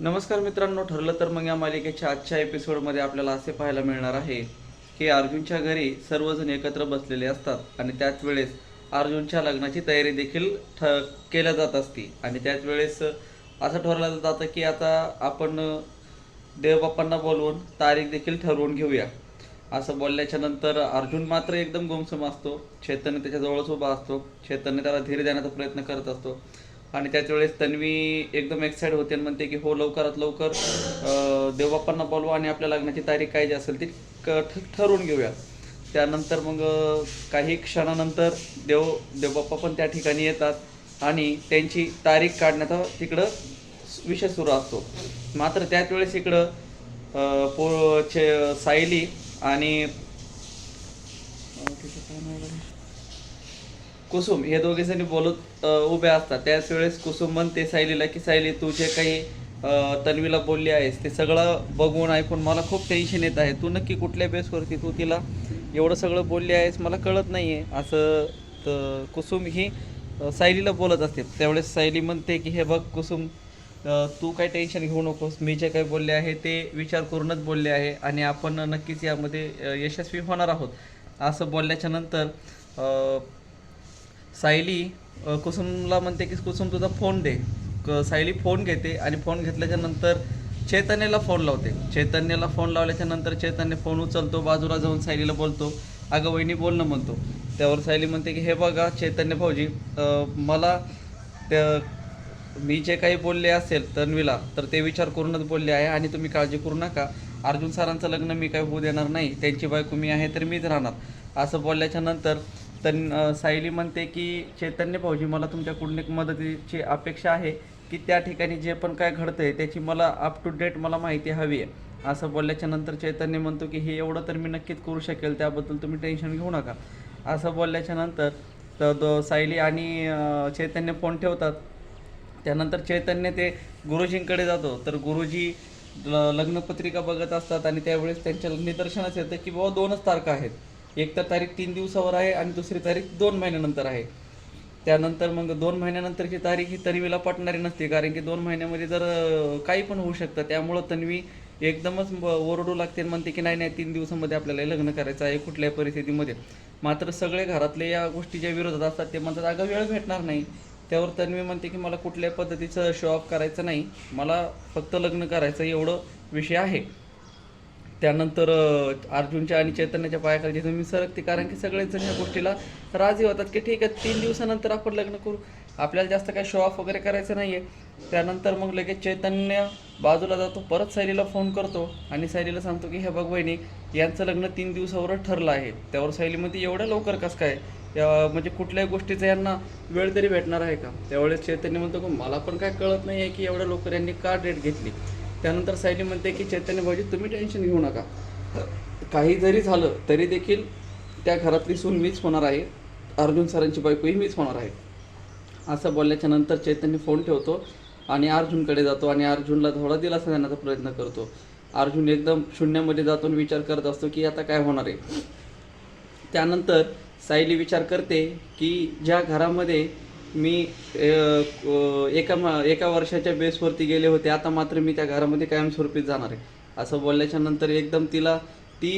नमस्कार मित्रांनो ठरलं तर मग या मालिकेच्या आजच्या एपिसोडमध्ये आपल्याला असे पाहायला मिळणार आहे की अर्जुनच्या घरी सर्वजण एकत्र बसलेले असतात आणि त्याच वेळेस अर्जुनच्या लग्नाची तयारी देखील ठ केल्या जात असते. आणि त्याच वेळेस असं ठरवलं जातं की आता आपण देवबाप्पांना बोलवून तारीख देखील ठरवून घेऊया. असं बोलल्याच्या नंतर अर्जुन मात्र एकदम गुमसुम असतो. चैतन्य त्याच्याजवळच उभा असतो. चैतन्य त्याला धीर देण्याचा प्रयत्न करत असतो. आणि त्याच वेळेस तन्वी एकदम एक्साईट होते आणि म्हणते की हो लवकरात लवकर देवबाप्पांना बोलवा आणि आपल्या लग्नाची तारीख काय जी असेल ती क- ठ- ठरवून घेऊया. त्यानंतर मग काही क्षणानंतर देव देवबाप्पा पण त्या ठिकाणी येतात आणि त्यांची तारीख काढण्याचा तिकडं विषय सुरू असतो. मात्र त्याच वेळेस इकडं पो चे सायली आणि अं, तिचं काय नाव गड्या? कुसुम हे दोघे जणी बोलत उभे असतात. त्याच वेळेस कुसुम म्हणते सायलीला की सायली तू जे काही तन्वीला बोलली आहेस ते सगळं बघून ऐकून मला खूप टेन्शन येत आहे. तू नक्की कुठल्या बेसवरती तू तिला एवढं सगळं बोलली आहेस मला कळत नाही आहे असं तर कुसुम ही सायलीला बोलत असते. त्यावेळेस सायली म्हणते की हे बघ कुसुम तू काही टेन्शन घेऊ नकोस. मी जे काही बोलले आहे ते विचार करूनच बोलले आहे आणि आपण नक्कीच यामध्ये यशस्वी होणार आहोत. असं बोलल्याच्या नंतर सायली कुसुमला म्हणते की कुसुम तुझा फोन दे. क- सायली फोन घेते आणि फोन घेतल्याच्या नंतर चैतन्याला फोन लावते. चैतन्याला फोन लावल्याच्या नंतर चैतन्य फोन उचलतो बाजूला जाऊन सायलीला बोलतो. अगं वहिनी बोलणं म्हणतो. त्यावर सायली म्हणते की हे बघा चैतन्य भाऊजी मला त्या मी जे काही बोलले असेल तन्वीला तर ते विचार करूनच बोलले आहे आणि तुम्ही काळजी करू नका. अर्जुन सरांचं लग्न मी काही होऊ देणार नाही. त्यांची बायको मी आहे तर मीच राहणार. असं बोलल्याच्या नंतर तर सायली म्हणते की चैतन्य भाऊजी मला तुमच्याकडून एक मदतीची अपेक्षा आहे की त्या ठिकाणी जे पण काय घडतं आहे त्याची मला अप टू डेट मला माहिती हवी आहे. असं बोलल्याच्या नंतर चैतन्य म्हणतो की हे एवढं तर मी नक्कीच करू शकेल त्याबद्दल तुम्ही टेन्शन घेऊ नका. असं बोलल्याच्या नंतर तर सायली आणि चैतन्य फोन ठेवतात. त्यानंतर चैतन्य ते गुरुजींकडे जातो. तर गुरुजी ल- लग्नपत्रिका बघत असतात आणि त्यावेळेस त्यांच्या निदर्शनास येतं की बाबा दोनच तारखा आहेत. एक तर तारीख तीन दिवसावर आहे आणि दुसरी तारीख दोन महिन्यानंतर आहे. त्यानंतर मग दोन महिन्यानंतरची तारीख ही तन्वीला पटणारी नसते कारण की दोन महिन्यामध्ये जर काही पण होऊ शकतं त्यामुळं तन्वी एकदमच ओरडू लागते म्हणते की नाही नाही तीन दिवसामध्ये आपल्याला लग्न करायचं आहे कुठल्याही परिस्थितीमध्ये. मात्र सगळे घरातले या गोष्टीच्या विरोधात असतात ते म्हणतात अगं वेळ भेटणार नाही. त्यावर तन्वी म्हणते की मला कुठल्याही पद्धतीचं शो ऑफ करायचं नाही. मला फक्त लग्न करायचं एवढं विषय आहे. त्यानंतर अर्जुनच्या आणि चैतन्याच्या पायाखाली तुम्ही सरकते. कारण की सगळेच जण या गोष्टीला राजी होतात की ठीक आहे तीन दिवसानंतर आपण लग्न करू. आपल्याला जास्त काही शो ऑफ वगैरे करायचं नाही आहे त्यानंतर मग लगेच चैतन्य बाजूला जातो परत सायलीला फोन करतो आणि सायलीला सांगतो की हे बघ बहिणी यांचं लग्न तीन दिवसावर ठरलं आहे. त्यावर सायलीमध्ये एवढ्या लवकर कसं काय म्हणजे कुठल्याही गोष्टीचा यांना वेळ तरी भेटणार आहे का? त्यावेळेस चैतन्य म्हणतो की मला पण काय कळत नाही आहे की एवढ्या लवकर यांनी का डेट घेतली? त्यानंतर सायली म्हणते की चैतन्य भाऊजी तुम्ही टेन्शन घेऊ नका. काही जरी झालं तरी देखील त्या घरातली सून मीच होणार आहे. अर्जुन सरांची बायकोही मीच होणार आहे. असं बोलल्याच्या नंतर चैतन्य फोन ठेवतो आणि अर्जुनकडे जातो आणि अर्जुनला थोडा दिलासा देण्याचा प्रयत्न करतो. अर्जुन एकदम शून्यामध्ये जातो आणि विचार करत असतो की आता काय होणार आहे? त्यानंतर सायली विचार करते की ज्या घरामध्ये मी एका मा- एका वर्षाच्या बेसवरती गेले होते. आता मात्र मी त्या घरामध्ये कायमस्वरूपी जाणार आहे. असं बोलल्याच्या नंतर एकदम तिला ती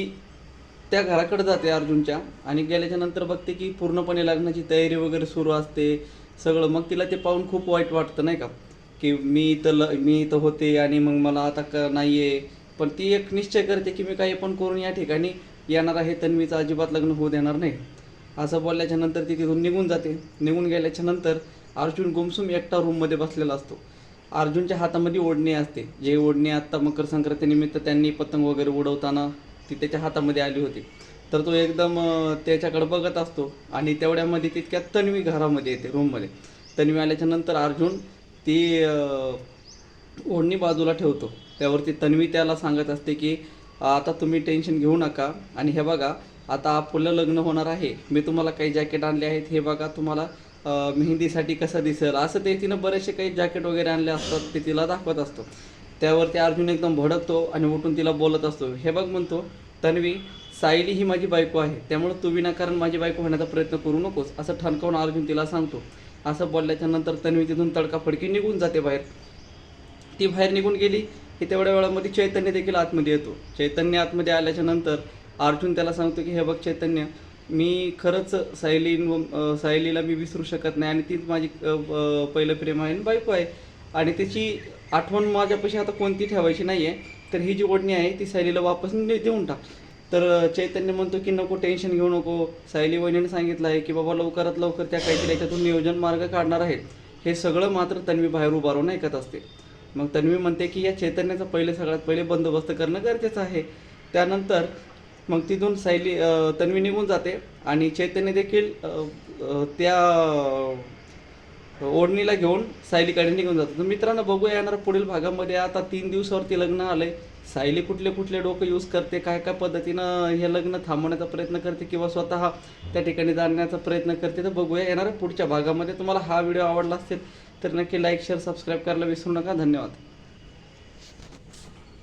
त्या घराकडे जाते अर्जुनच्या आणि गेल्याच्यानंतर बघते की पूर्णपणे लग्नाची तयारी वगैरे सुरू असते. सगळं मग तिला ते पाहून खूप वाईट वाटतं नाही का? की मी इथं ल मी इथं होते आणि मग मला आता क नाही आहे पण ती एक निश्चय करते की मी काही पण करून या ठिकाणी येणार आहे तन्वीचं अजिबात लग्न होऊ देणार नाही. असं बोलल्याच्या नंतर ती तिथून निघून जाते. निघून गेल्याच्यानंतर अर्जुन गुमसुम एकटा रूममध्ये बसलेला असतो. अर्जुनच्या हातामध्ये ओढणी असते. जे ओढणी आत्ता मकर संक्रांतीनिमित्त त्यांनी पतंग वगैरे उडवताना ती त्याच्या हातामध्ये आली होती. तर तो एकदम त्याच्याकडे बघत असतो आणि तेवढ्यामध्ये तितक्या तन्वी घरामध्ये येते रूममध्ये तन्वी आल्याच्यानंतर अर्जुन ती ओढणी बाजूला ठेवतो. त्यावरती तन्वी त्याला सांगत असते की आता तुम्ही टेन्शन घेऊ नका. आणि हे बघा आता आपलं लग्न होणार आहे. मी तुम्हाला काही जॅकेट आणले आहेत. हे बघा तुम्हाला मेहंदीसाठी कसं दिसेल. असं ते तिनं बरेचसे काही जॅकेट वगैरे आणले असतात ते तिला दाखवत असतो. त्यावरती अर्जुन एकदम भडकतो आणि उठून तिला बोलत असतो. हे बघ म्हणतो तन्वी सायली ही माझी बायको आहे. त्यामुळे तू विनाकारण माझी बायको होण्याचा प्रयत्न करू नकोस असं ठणकावून अर्जुन तिला सांगतो. असं बोलल्याच्या नंतर तन्वी तिथून तडकाफडकी निघून जाते बाहेर. ती बाहेर निघून गेली की तेवढ्या वेळामध्ये चैतन्य देखील आतमध्ये येतो. चैतन्य आतमध्ये आल्याच्यानंतर अर्जुन त्याला सांगतो की हे बघ चैतन्य मी खरंच सायलीन अं, सायलीला मी विसरू शकत नाही आणि तीच माझी पहिलं प्रेम आहे आणि बायको आहे. आणि त्याची आठवण माझ्यापाशी आता कोणती ठेवायची नाही आहे तर ही जी ओढणी आहे ती सायलीला वापस देऊन टाक. तर चैतन्य म्हणतो की नको टेन्शन घेऊ नको. सायली वहिनीने सांगितलं आहे की बाबा लवकरात लवकर त्या काहीतरी याच्यातून नियोजन मार्ग काढणार आहेत. हे सगळं मात्र तन्वी बाहेर उभारून ऐकत असते. मग तन्वी म्हणते की या चैतन्याचा पहिले सगळ्यात पहिले बंदोबस्त करणं गरजेचं आहे. त्यानंतर मग तिथून सायली तन्वी निघून जाते आणि चैतन्य देखील त्या ओढणीला घेऊन सायलीकडे निघून जातो तर मित्रांनो बघूया येणार पुढील भागामध्ये. आता तीन दिवसावरती लग्न आलंय. सायली कुठले कुठले डोकं यूज करते काय काय पद्धतीनं हे लग्न थांबवण्याचा प्रयत्न करते किंवा स्वतः त्या ठिकाणी जाण्याचा प्रयत्न करते तर बघूया येणाऱ्या पुढच्या भागामध्ये. तुम्हाला हा व्हिडिओ आवडला असेल तर नक्की लाईक शेअर सबस्क्राईब करायला विसरू नका. धन्यवाद.